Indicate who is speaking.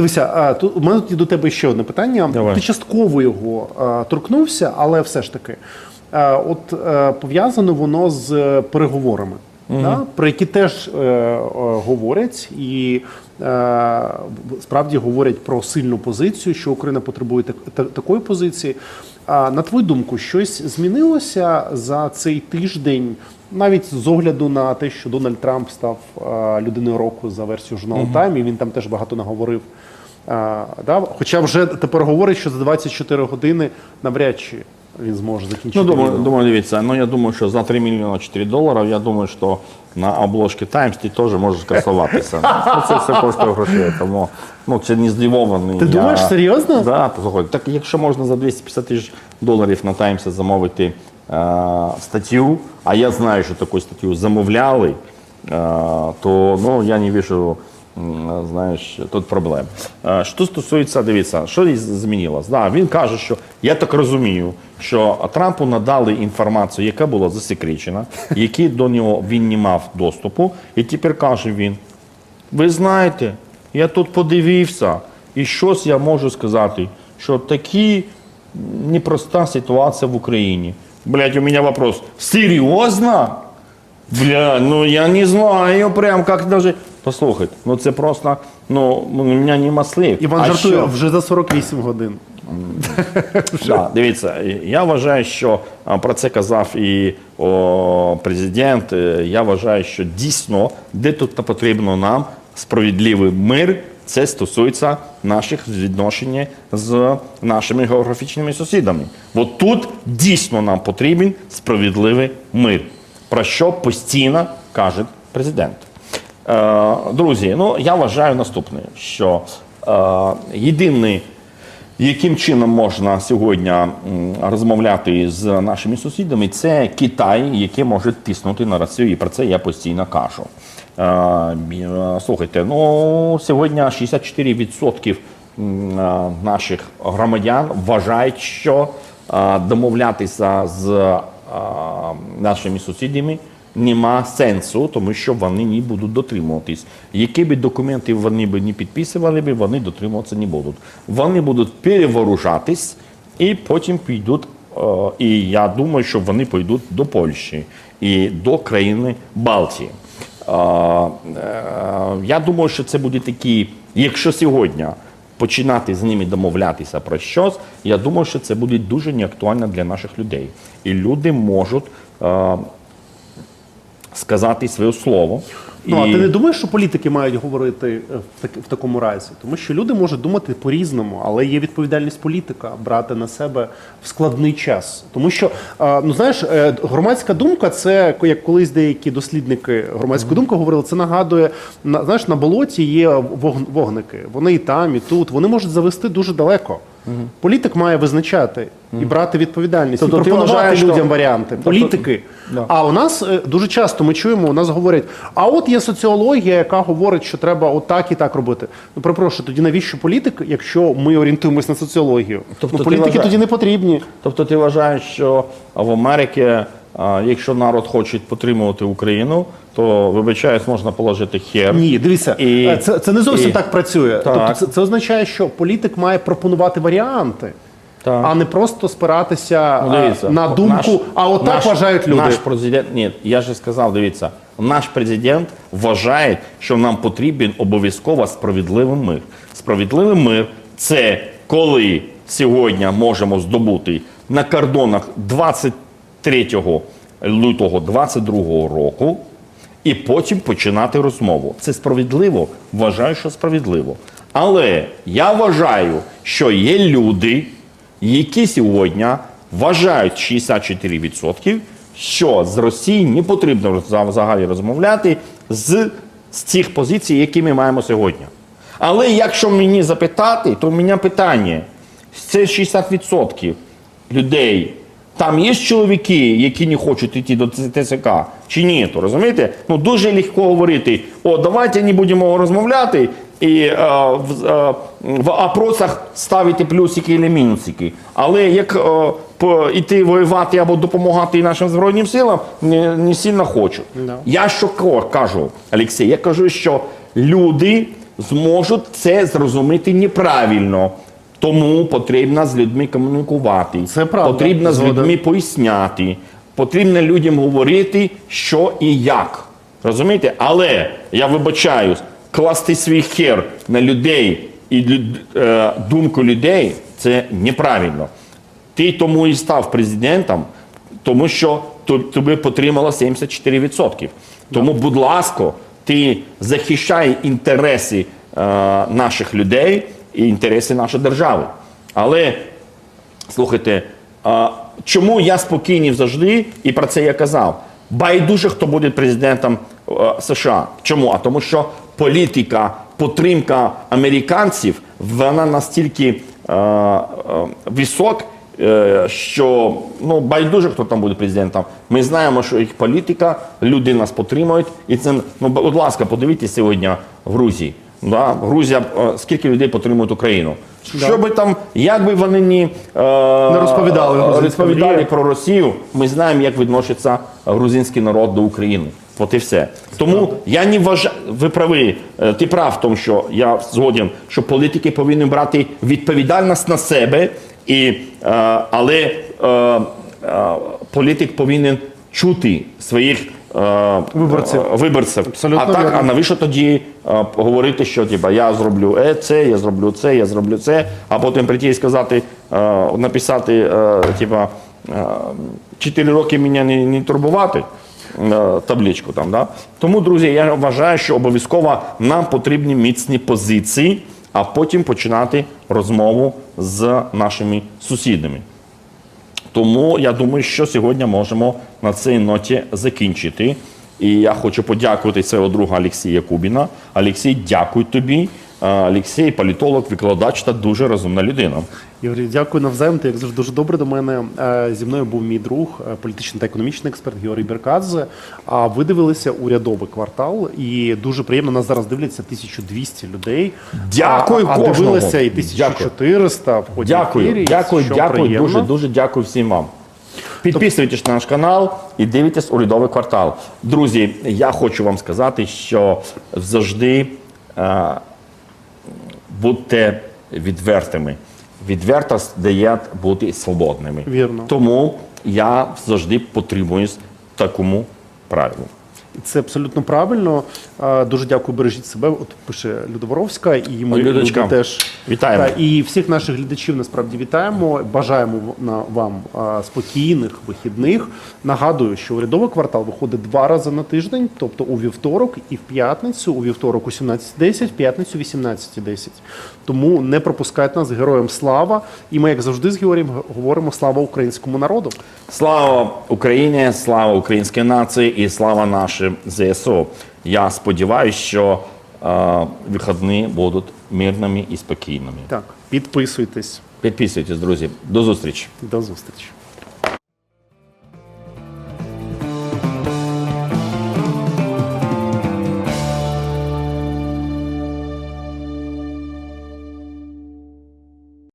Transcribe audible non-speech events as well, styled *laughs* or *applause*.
Speaker 1: Дивися, а, тут у мене до тебе ще одне питання.
Speaker 2: Давай.
Speaker 1: Ти частково його а, торкнувся, але все ж таки, а, от е, пов'язано воно з е, переговорами, да? про які теж е, е, говорять і е, справді говорять про сильну позицію, що Україна потребує так, та- такої позиції. А на твою думку, щось змінилося за цей тиждень, навіть з огляду на те, що Дональд Трамп став а, людиною року за версією журналу Time, і він там теж багато наговорив. Да? Хоча вже тепер говорить, що за 24 години навряд чи він зможе закінчити.
Speaker 2: Ну, думаю,
Speaker 1: війну.
Speaker 2: думаю, дивіться, ну я думаю, що за 3 мільйони 4 долара, я думаю, що на обложці Times ти теж можеш красуватися. *laughs* Ну, це все коштує грошей, тому ну, це не здивований.
Speaker 1: Ти
Speaker 2: я...
Speaker 1: думаєш, серйозно?
Speaker 2: Да, так якщо можна за 250 тисяч доларів на Times замовити е, статтю, а я знаю, що таку статтю замовляли, е, то ну, я не вижу знаєш, тут проблем. Що стосується, дивіться, що змінилось? Да, він каже, що я так розумію, що Трампу надали інформацію, яка була засекречена, *laughs* які до нього він не мав доступу, і тепер каже він: ви знаєте, я тут подивився, і щось я можу сказати, що такі непроста ситуація в Україні. Блять, у мене вопрос. Серйозно? Бля, ну я не знаю, прям как даже. Послухайте, ну це просто, ну у мене нема слів.
Speaker 1: Іван
Speaker 2: А
Speaker 1: жартує
Speaker 2: що?
Speaker 1: вже за 48 годин.
Speaker 2: Да, дивіться, я вважаю, що а, про це казав і о, президент. Е, Я вважаю, що дійсно, де тут потрібно нам справедливий мир, це стосується наших відношень з нашими географічними сусідами. От тут дійсно нам потрібен справедливий мир, про що постійно каже президент. Е, Друзі, ну я вважаю наступне, що е, єдиний яким чином можна сьогодні розмовляти з нашими сусідами? Це Китай, який може тиснути на Росію, і про це я постійно кажу. Е, Слухайте, ну сьогодні 64% м, е, наших громадян вважають, що домовлятися з нашими сусідами нема сенсу, тому що вони не будуть дотримуватись. Які б документи вони б не підписували, вони дотримуватися не будуть. Вони будуть переворужатись і потім підуть. е, І я думаю, що вони пойдуть до Польщі і до країни Балтії. Е, е, Я думаю, що це буде такі, якщо сьогодні починати з ними домовлятися про щось, я думаю, що це буде дуже неактуально для наших людей. І люди можуть сказати своє слово.
Speaker 1: Ну, а
Speaker 2: І-
Speaker 1: ти не думаєш, що політики мають говорити е, в, так, в такому разі? Тому що люди можуть думати по-різному, але є відповідальність політика брати на себе в складний час. Тому що, ну знаєш, е, громадська думка це як колись деякі дослідники громадської думки говорили, це нагадує, на, знаєш, на болоті є вогн- вогники. Вони і там, і тут. Вони можуть завести дуже далеко. Політик має визначати і брати відповідальність,
Speaker 2: Тобто
Speaker 1: і
Speaker 2: ти
Speaker 1: пропонувати
Speaker 2: людям що-
Speaker 1: варіанти. Політики.
Speaker 2: Тобто...
Speaker 1: А у нас е, дуже часто ми чуємо, у нас говорять, а от є соціологія, яка говорить, що треба отак і так робити. Ну, перепрошую, тоді навіщо політик, якщо ми орієнтуємось на соціологію?
Speaker 2: Тобто
Speaker 1: ну, політики
Speaker 2: вважає...
Speaker 1: тоді не потрібні.
Speaker 2: Тобто ти вважаєш, що в Америці, а, якщо народ хоче підтримувати Україну, то вибачаюсь, можна положити хер.
Speaker 1: Ні, дивіться,
Speaker 2: І-
Speaker 1: е, це, це не зовсім
Speaker 2: і-
Speaker 1: так працює.
Speaker 2: Так.
Speaker 1: Тобто це, це означає, що політик має пропонувати варіанти.
Speaker 2: Так.
Speaker 1: А не просто спиратися
Speaker 2: Ну,
Speaker 1: е,
Speaker 2: дивіться,
Speaker 1: на думку,
Speaker 2: наш-
Speaker 1: а отак
Speaker 2: наш-
Speaker 1: вважають люди.
Speaker 2: Наш президент, ні, я ж сказав, дивіться, наш президент вважає, що нам потрібен обов'язково справедливий мир. Справедливий мир це коли сьогодні можемо здобути на кордонах 23 лютого 22 року. І потім починати розмову. Це справедливо? Вважаю, що справедливо. Але я вважаю, що є люди, які сьогодні вважають 64%, що з Росії не потрібно взагалі розмовляти з, з цих позицій, які ми маємо сьогодні. Але якщо мені запитати, то у мене питання: це 60% людей. Там є чоловіки, які не хочуть йти до ТСК, чи ні, то розумієте? Ну дуже легко говорити: о, давайте не будемо розмовляти і е, в, е, в опросах ставити плюсики і мінусики. Але як е, по, іти воювати або допомагати нашим Збройним силам, не, не сильно хочу.
Speaker 1: Да.
Speaker 2: Я що кажу, Олексій, я кажу, що люди зможуть це зрозуміти неправильно. Тому потрібно з людьми комунікувати.
Speaker 1: Це правда.
Speaker 2: Потрібно з людьми поясняти. Потрібно людям говорити, що і як. Розумієте? Але я вибачаюсь, класти свій хер на людей і люд- е, думку людей це неправильно. Ти тому і став президентом, тому що то- тобі потримало 74%. Тому, будь ласка, ти захищай інтереси е, наших людей і інтереси нашої держави. Але слухайте, а, чому я спокійний завжди, і про це я казав. Байдуже, хто буде президентом е, США. Чому? А тому що політика, підтримка американців, вона настільки е, е, висок, е, що ну, байдуже, хто там буде президентом. Ми знаємо, що їх політика, люди нас підтримують. І це, ну, будь ласка, подивіться сьогодні в Грузії. Да? Грузія, е, скільки людей підтримують Україну. Що би там, як би вони ні, е,
Speaker 1: Не розповідали грузинська
Speaker 2: розповідали
Speaker 1: мрія.
Speaker 2: про Росію, ми знаємо, як відноситься грузинський народ до України. От і все. Тому я не вважаю, ви праві, е, ти прав в тому, що я згоден, що політики повинні брати відповідальність на себе, і, е, але е, е, політик повинен чути своїх е,
Speaker 1: Виборців.
Speaker 2: е, виборців.
Speaker 1: Абсолютно
Speaker 2: а так,
Speaker 1: вірно.
Speaker 2: а навіщо тоді е, говорити, що типа, я зроблю е, це, я зроблю це, я зроблю це, а потім прийти і сказати, е, написати, е, типа, е, 4 роки мене не, не турбувати. е, Табличку там, да? Тому, друзі, я вважаю, що обов'язково нам потрібні міцні позиції, а потім починати розмову з нашими сусідами. Тому я думаю, що сьогодні можемо на цій ноті закінчити. І я хочу подякувати свого друга Олексія Кубіна. Олексій, дякую тобі. Олексій, політолог, викладач та дуже розумна людина.
Speaker 1: Ігорі, дякую навзаєм. Ти як завжди дуже добре до мене. Е, Зі мною був мій друг, е, політичний та економічний експерт Георгій Беркадзе. А ви дивилися урядовий квартал, і дуже приємно нас зараз дивляться 1200 людей.
Speaker 2: Дякую
Speaker 1: а, а дивилися і 1400 в ході
Speaker 2: Дякую,
Speaker 1: ефірі,
Speaker 2: дякую,
Speaker 1: що
Speaker 2: дякую,
Speaker 1: приємно.
Speaker 2: дуже, дуже дякую всім вам. Підписуйтесь на наш канал і дивитесь урядовий квартал. Друзі, я хочу вам сказати, що завжди е, будьте відвертими. Відвертость дає бути свободними.
Speaker 1: Вірно.
Speaker 2: Тому я завжди потримуюсь такому правилу.
Speaker 1: І Це абсолютно правильно. Дуже дякую, бережіть себе. От пише Людоворовська, і ми
Speaker 2: Людочка,
Speaker 1: люди теж
Speaker 2: вітаємо.
Speaker 1: Та, і всіх наших глядачів насправді вітаємо. Бажаємо на вам спокійних вихідних. Нагадую, що урядовий квартал виходить два рази на тиждень, тобто у вівторок і в п'ятницю. У вівторок у 17.10, в п'ятницю 18.10. Тому не пропускайте нас героям слава. І ми, як завжди, з Георгієм говоримо слава українському народу.
Speaker 2: Слава Україні, слава українській нації і слава нашим ЗСУ. Я сподіваюся, що е, вихідні будуть мирними і спокійними.
Speaker 1: Так, підписуйтесь.
Speaker 2: Підписуйтесь, друзі. До зустрічі.
Speaker 1: До зустрічі.